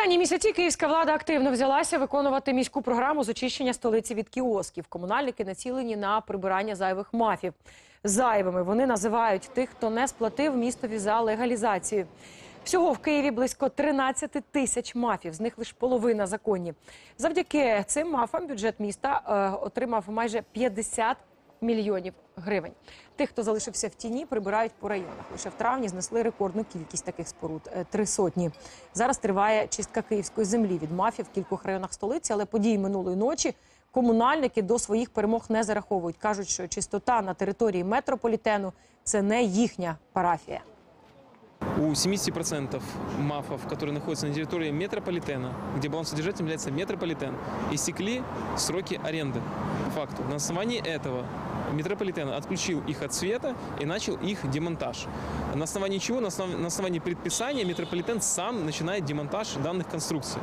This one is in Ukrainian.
останні місяці київська влада активно взялася виконувати міську програму з очищення столиці від кіосків. Комунальники націлені на прибирання зайвих мафів. Зайвими вони називають тих, хто не сплатив містові за легалізацію. Всього в Києві близько 13 тисяч мафів, з них лише половина законні. Завдяки цим мафам бюджет міста е, отримав майже 50 мільйонів гривень. Тих, хто залишився в тіні, прибирають по районах. Лише в травні знесли рекордну кількість таких споруд е, три сотні. Зараз триває чистка київської землі від мафів в кількох районах столиці, але події минулої ночі комунальники до своїх перемог не зараховують. кажуть, що чистота на території метрополітену це не їхня парафія. У 70% мафов, которые находятся на территории метрополитена, где балансодержателем является метрополитен, истекли сроки аренды. Факту. На основании этого метрополитен отключил их от света и начал их демонтаж. На основании чего? На на основании предписания метрополитен сам начинает демонтаж данных конструкций.